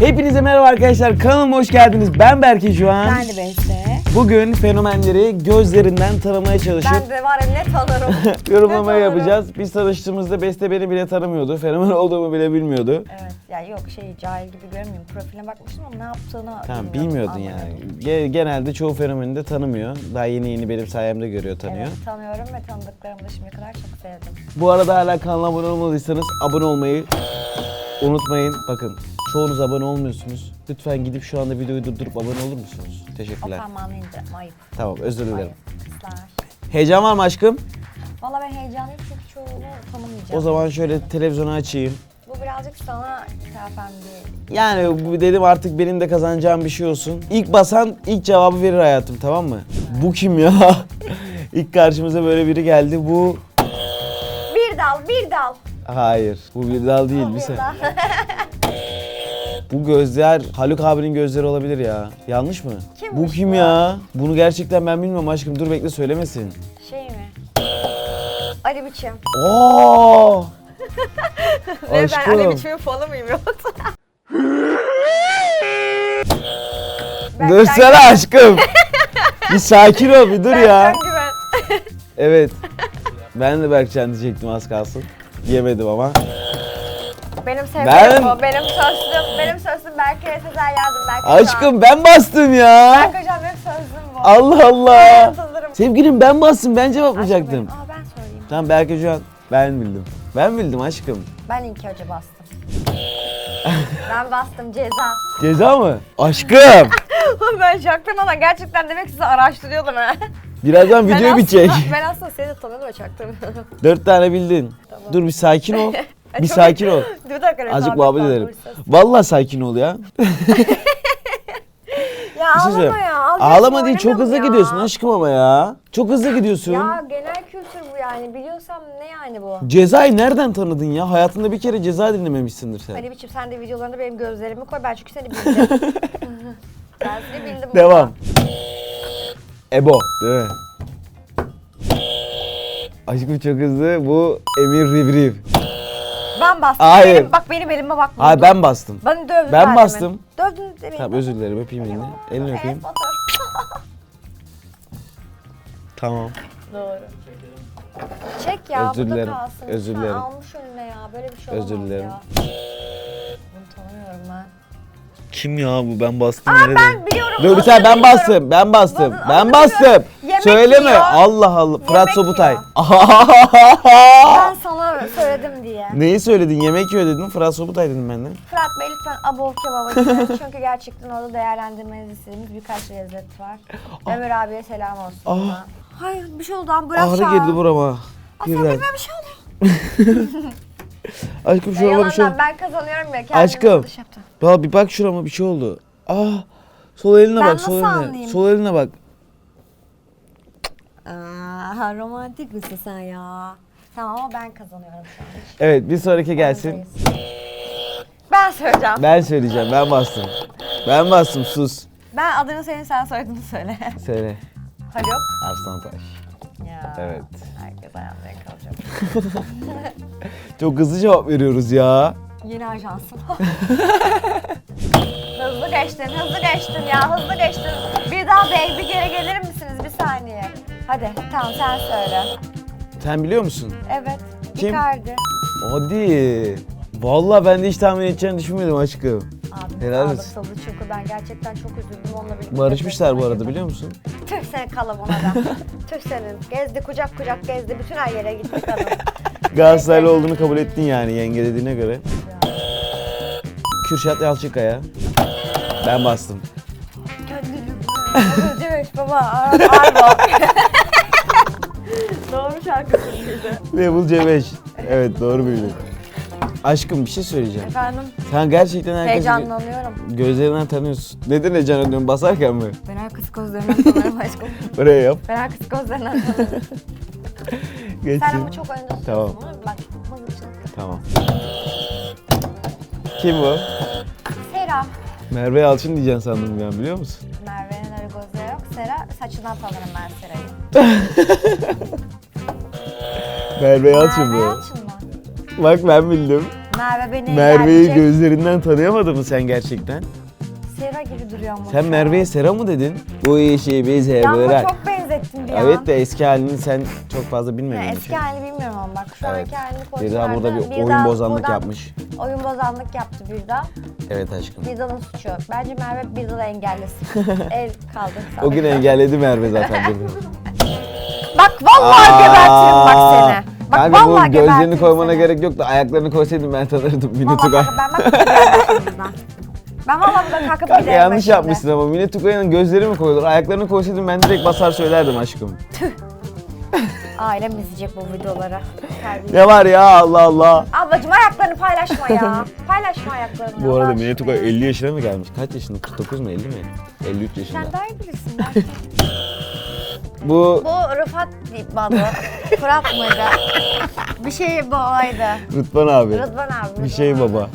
Hepinize merhaba arkadaşlar. Kanalıma hoş geldiniz. Ben Berke şu an. Ben de Beste. Bugün fenomenleri gözlerinden tanımaya çalışıp Ben de var ya ne tanırım. yorumlama yapacağız. Biz tanıştığımızda Beste beni bile tanımıyordu. Fenomen olduğumu bile bilmiyordu. evet ya yok şey cahil gibi görmüyorum. Profiline bakmıştım ama ne yaptığını Tamam bilmiyordun anlamadım. yani. Ge- genelde çoğu fenomeni de tanımıyor. Daha yeni yeni benim sayemde görüyor, tanıyor. Evet tanıyorum ve tanıdıklarımı da şimdiye kadar çok sevdim. Bu arada hala kanala abone olmadıysanız abone olmayı unutmayın. Bakın çoğunuz abone olmuyorsunuz. Lütfen gidip şu anda videoyu durdurup abone olur musunuz? O Teşekkürler. parmağını ince. Ayıp. Tamam özür dilerim. Ayıp. Kızlar. Heyecan var mı aşkım? Valla ben heyecanlıyım çünkü çoğunu tanımayacağım. O zaman şöyle televizyonu açayım. Bu birazcık sana ithafen bir... Yani bu dedim artık benim de kazanacağım bir şey olsun. İlk basan ilk cevabı verir hayatım tamam mı? Bu kim ya? ilk karşımıza böyle biri geldi. Bu Bir dal, bir dal. hayır. Bu bir dal değil. Bir sen. Bu gözler Haluk abinin gözleri olabilir ya. Yanlış mı? Kimmiş bu kim bu? ya? Bunu gerçekten ben bilmiyorum aşkım. Dur bekle söylemesin. şey mi? Ali biçim. Oo! Ben Ali biçimin fanı mıyım yoksa? Dursana aşkım. bir sakin ol bir dur ya. Evet. Ben de Berkcan diyecektim az kalsın. Yemedim ama. Benim sevgilim Ben- bu. Benim sözlüm, benim sözlüm Berke'ye Sezer yardım. Berke Can. Aşkım ben bastım ya. Berke Hocam benim sözlüm bu. Allah Allah. Sevgilim ben bastım ben Aşkım cevaplayacaktım. benim. Aa ben söyleyeyim. Tamam şu an ben bildim. Ben bildim aşkım. Ben ilk önce bastım. ben bastım ceza. Ceza mı? Aşkım. ben çaktırmadan gerçekten demek sizi araştırıyordum ha. Birazdan video bitecek. Ben aslında seni de tanıyordum ve çaktırmıyordum. Dört tane bildin. Dur bir sakin ol. bir Çok- sakin ol. bir dakika Azıcık rekabet muhabbet var, edelim. Vallahi sakin ol ya. Ya Bir şey ağlama söyleyeyim. ya. alacaksın, Ağlama değil çok hızlı oynamam ya. gidiyorsun aşkım ama ya. Çok hızlı gidiyorsun. Ya genel kültür bu yani. Biliyorsam ne yani bu? Cezayı nereden tanıdın ya? Hayatında bir kere ceza dinlememişsindir sen. Ali biçim sen de videolarında benim gözlerimi koy. Ben çünkü seni bildim. ben seni bildim. Devam. Ebo değil mi? Aşkım çok hızlı. Bu Emir Rivriv. Ben bastım. Hayır. Benim, bak benim elime bak. Hayır vurdun. ben bastım. Beni dövdün Ben daha bastım. demin. Dövdün demin. Tamam özür dilerim öpeyim elini. Elini öpeyim. Tamam. Doğru. Çek ya Özür bu da dilerim, kalsın. özür Lütfen dilerim. almış önüne ya. Böyle bir şey Özür olamaz dilerim. ya. Bunu tanımıyorum ben. Kim ya bu? Ben bastım Aa ben biliyorum. Dur bir saniye ben bastım. Ben bastım. Adını Ben biliyorum. bastım. Yemek Söyleme. yiyor. Allah Allah. Fırat Yemek Sobutay. yiyor. Ben söyledim diye. Neyi söyledin? Yemek yiyor dedin. Fırat Sobutay dedim ben de. Fırat Bey lütfen abov kebaba gidin. Çünkü gerçekten orada değerlendirmenizi istediğimiz birkaç lezzet var. Ömer abiye selam olsun. Ah. buna. Hayır bir şey oldu ambulans Ağrı çağır. girdi burama. Aa, sen Birden. bir şey oldu. Aşkım Ya şurama bir şey yalandan oldu. ben kazanıyorum ya. Kendimi Aşkım. dış yaptım. Ya bir bak şurama bir şey oldu. Ah. Sol eline Ben bak sol nasıl eline. anlayayım? Sol eline bak. Aa, romantik misin sen ya? Tamam ama ben kazanıyorum şu an. Hiç Evet bir sonraki gelsin. Ben söyleyeceğim. Ben, Ben söyleyeceğim. Ben bastım. Ben bastım sus. adını senin sen soyadını söyle. Söyle. Haluk. Arslantaş. Ya. Evet. Herkes ayağımda kalacak. Çok hızlı cevap veriyoruz ya. Yeni ajansım. hızlı geçtin, hızlı geçtin ya, hızlı geçtin. Bir daha bir geri gelir misiniz? Bir saniye. Hadi, tamam sen söyle. Sen biliyor musun? Evet, Kim? Icardi. Hadi. Vallahi ben de hiç tahmin edeceğini düşünmedim aşkım. Abi Helal olsun. çünkü ben gerçekten çok üzüldüm onunla birlikte. Barışmışlar bu arada biliyor musun? Tüh sen kalam ona da. Tüh senin. Gezdi kucak kucak gezdi. Bütün her yere gitti kadın. Galatasaraylı olduğunu kabul ettin yani yenge dediğine göre. Kürşat Yalçınkaya. Ben bastım. Ödemiş baba. Arbo. Doğru şarkısıydı. Level C5. Evet doğru bildin. Aşkım bir şey söyleyeceğim. Efendim Sen gerçekten herkesi heyecanlanıyorum. gözlerinden tanıyorsun. Neden heyecanlanıyorsun basarken mi? Ben arkası gözlerinden tanıyorum aşkım. Buraya yap. Ben arkası gözlerinden tanıyorum. Geçsin. Sen ama çok önde tutuyorsun Tamam. bunu. Bak mızıkçılık. Tamam. Kim bu? Sera. Merve Yalçın diyeceksin sandım ben biliyor musun? Merve'nin öyle gözleri yok. Sera saçından tanırım ben Sera'yı. Merve Yalçın Merve bu. Yalçın mı? Bak ben bildim. Merve beni Merve'yi engelleyecek. gözlerinden tanıyamadın mı sen gerçekten? Sera gibi duruyor ama. Sen şu Merve'ye. Sera mı dedin? Bu işi bize Ya ama bırak. çok benzettin bir an. Evet de eski halini sen çok fazla Ya bilmediğin eski için. halini bilmiyorum ama bak şu Evet. anki halini Bir koysalardı. daha burada bir oyun bozanlık buradan yapmış. Oyun bozanlık yaptı bir daha. Evet aşkım. Birda'nın suçu. Bence Merve Birda'da engellesin. El kaldı. O gün engelledi Merve zaten. Bak vallahi gebertirim bak seni. Bak Kanka bu vallahi gözlerini gebertirim koymana seni. gerek yoktu. Ayaklarını koysaydın ben tanırdım Mine Tugay. Ben bak buradan. Ben vallahi buradan kalkıp Kanka giderim yanlış şimdi. yapmışsın ama Mine Tugay'ın gözleri mi koyulur? Ayaklarını koysaydın ben direkt basar söylerdim aşkım. Ailem izleyecek bu videoları. Terbiyesiz. Ne var ya Allah Allah. Ablacım ayaklarını paylaşma ya. paylaşma ayaklarını. Bu Allah arada Mine aşkına Tugay ya. 50 yaşına mı gelmiş? Kaç yaşında? 49 mu 50 mi? 53 yaşında. Sen daha iyi bilirsin. Bu Bu Rıfat adı. Fırat mıydı? Bir şey bu olaydı. Rıdvan abi. Rıdvan abi. Rıdvan Bir şey abi. baba.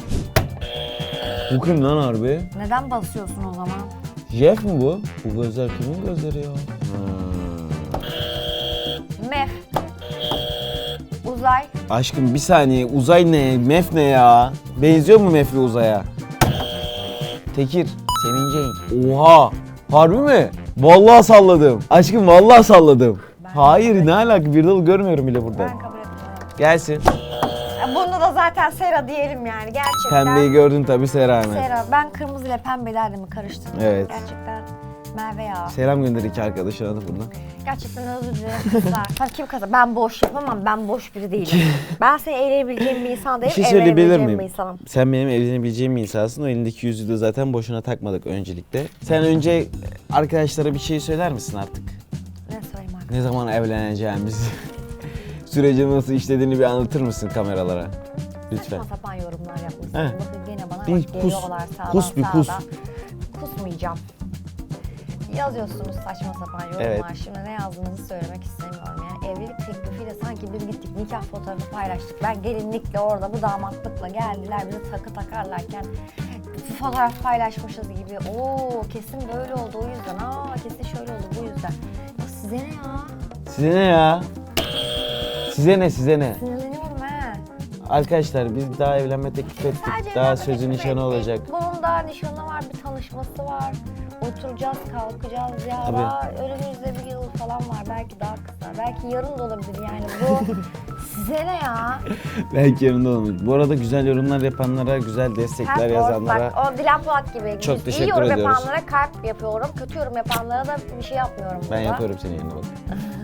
Bu kim lan harbi? Neden basıyorsun o zaman? Jeff mi bu? Bu gözler kimin gözleri ya? Hmm. Mef. Uzay. Aşkım bir saniye uzay ne? Mef ne ya? Benziyor mu Mef'le uzaya? Tekir. Semin Cenk. Oha. Harbi mi? Vallahi salladım. Aşkım vallahi salladım. Hayır ne alaka? Bir dal görmüyorum bile burada. Ben kabul etmiyorum. Gelsin. Bunu da zaten Sera diyelim yani gerçekten. Pembeyi gördün tabii Sera hemen. Sera. Ben kırmızı ile pembelerle mi karıştırdım? Evet. Gerçekten Merve ya. Selam gönder iki arkadaşına da buradan. Gerçekten özür dilerim kızlar. Sen kim kazan? Ben boş yapamam. Ben boş biri değilim. ben seni eğlenebileceğim bir insan Bir değilim. şey söyleyebilir miyim? bir insanım. Sen benim evlenebileceğim bir insansın. O elindeki yüzüğü de zaten boşuna takmadık öncelikle. Sen önce arkadaşlara bir şey söyler misin artık? Ne söyleyeyim artık? Ne zaman evleneceğimizi, sürecin nasıl işlediğini bir anlatır mısın kameralara? Lütfen. Saçma sapan yorumlar yapmışsın. He. Bakın gene bana Bir kus, geliyorlar sağdan kus bir sağdan. kus. Kusmayacağım. Yazıyorsunuz saçma sapan yorumlar. Evet. Şimdi ne yazdığınızı söylemek istemiyorum yani. Evlilik teklifiyle sanki biz gittik nikah fotoğrafı paylaştık. Ben gelinlikle orada bu damatlıkla geldiler bizi takı takarlarken fotoğraf paylaşmışız gibi. Oo kesin böyle oldu o yüzden. Aa kesin şöyle oldu bu yüzden. Ya size ne ya? Size ne ya? Size ne size ne? Sinirleniyorum he. Arkadaşlar biz daha evlenme teklif ettik. Sadece daha evlenme sözü teklif nişanı ettik. olacak. Bunun daha nişanı var, bir tanışması var. Oturacağız, kalkacağız ya. Tabii. Daha önümüzde bir yıl falan var. Belki daha kısa. Belki yarın da olabilir yani. Bu size ne ya? Belki yanında olmayacak. Bu arada güzel yorumlar yapanlara, güzel destekler Kalp yazanlara Bak o Dilan Polat gibi. Çok İyi teşekkür yorum ediyoruz. yapanlara kalp yapıyorum. Kötü yorum yapanlara da bir şey yapmıyorum. ben burada. yapıyorum senin yerine bak.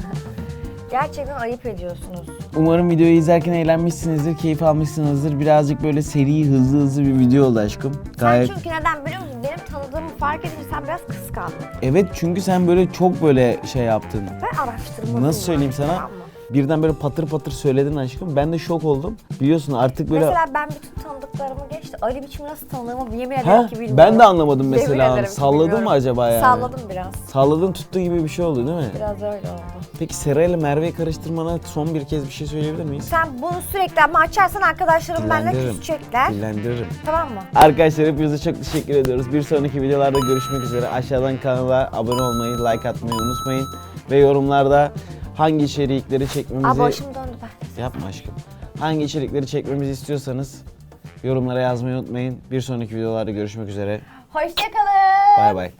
Gerçekten ayıp ediyorsunuz. Umarım videoyu izlerken eğlenmişsinizdir, keyif almışsınızdır. Birazcık böyle seri, hızlı hızlı bir video oldu aşkım. Gayet. Sen çünkü neden biliyor musun? Benim tanıdığımı fark edince sen biraz kıskandın. Evet çünkü sen böyle çok böyle şey yaptın. Ben araştırmalıyım. Nasıl söyleyeyim sana? Tamam? Birden böyle patır patır söyledin aşkım. Ben de şok oldum. Biliyorsun artık böyle... Mesela ben bütün tanıdıklarımı geçti. Ali biçim nasıl tanıdığımı yemin ederim ki bilmiyorum. Ben de anlamadım Yemin mesela. ederim ki Salladın bilmiyorum. mı acaba yani? Salladım biraz. Salladın tuttu gibi bir şey oldu değil mi? Biraz öyle oldu. Peki Sera ile Merve'yi karıştırmana son bir kez bir şey söyleyebilir miyiz? Sen bunu sürekli ama açarsan arkadaşlarım benimle Dillendiririm. küsecekler. Dillendiririm. Tamam mı? Arkadaşlar hepinize çok teşekkür ediyoruz. Bir sonraki videolarda görüşmek üzere. Aşağıdan kanala abone olmayı, like atmayı unutmayın. Ve yorumlarda hangi içerikleri çekmemizi... Aa başım döndü ben. Yapma aşkım. Hangi içerikleri çekmemizi istiyorsanız yorumlara yazmayı unutmayın. Bir sonraki videolarda görüşmek üzere. Hoşçakalın. Bay bay.